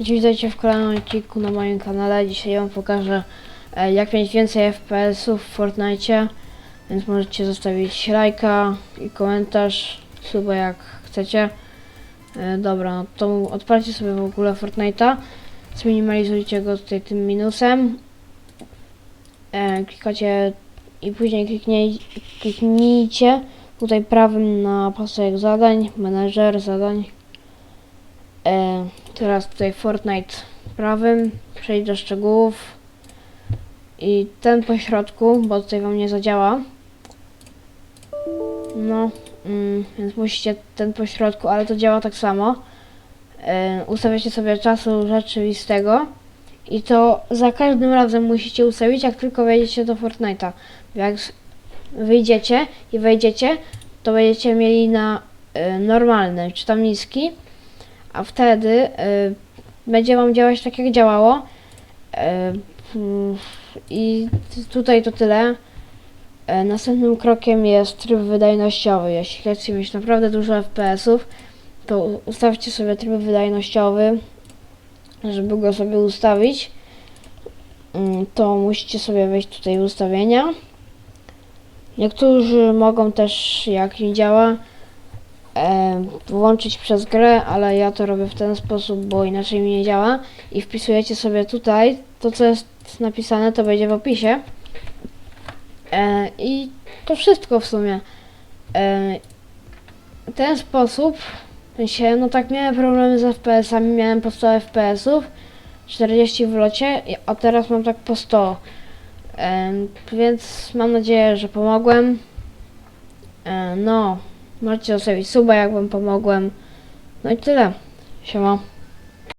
Witajcie w kolejnym odcinku na moim kanale. Dzisiaj wam pokażę e, jak mieć więcej FPS-ów w Fortnite. Więc możecie zostawić lajka i komentarz, suba jak chcecie. E, dobra, no to odpalcie sobie w ogóle Fortnite'a. Zminimalizujcie go tutaj tym minusem. E, klikacie i później kliknij, kliknijcie tutaj prawym na pasek zadań, menedżer zadań. Teraz tutaj Fortnite prawym, przejdź do szczegółów i ten po środku, bo tutaj wam nie zadziała. No, mm, więc musicie ten po środku, ale to działa tak samo. E, ustawiacie sobie czasu rzeczywistego i to za każdym razem musicie ustawić, jak tylko wejdziecie do Fortnite'a. Jak wyjdziecie i wejdziecie, to będziecie mieli na e, normalny, czy tam niski, a wtedy y, będzie Wam działać tak jak działało. Y, mm, I tutaj to tyle. Y, następnym krokiem jest tryb wydajnościowy. Jeśli chcecie mieć naprawdę dużo FPS-ów, to ustawcie sobie tryb wydajnościowy, żeby go sobie ustawić. Mm, To musicie sobie wejść tutaj w ustawienia. Niektórzy mogą też, jak nie działa, e, włączyć przez grę, ale ja to robię w ten sposób, bo inaczej mi nie działa. I wpisujecie sobie tutaj, to co jest napisane, to będzie w opisie. E, I to wszystko w sumie. E, ten sposób, no tak miałem problemy z FPS-ami, miałem po 100 FPS-ów, 40 w locie, a teraz mam tak po 100. E, więc mam nadzieję, że pomogłem. E, no. Możecie zostawić suba, jak wam pomogłem. No i tyle. Siema.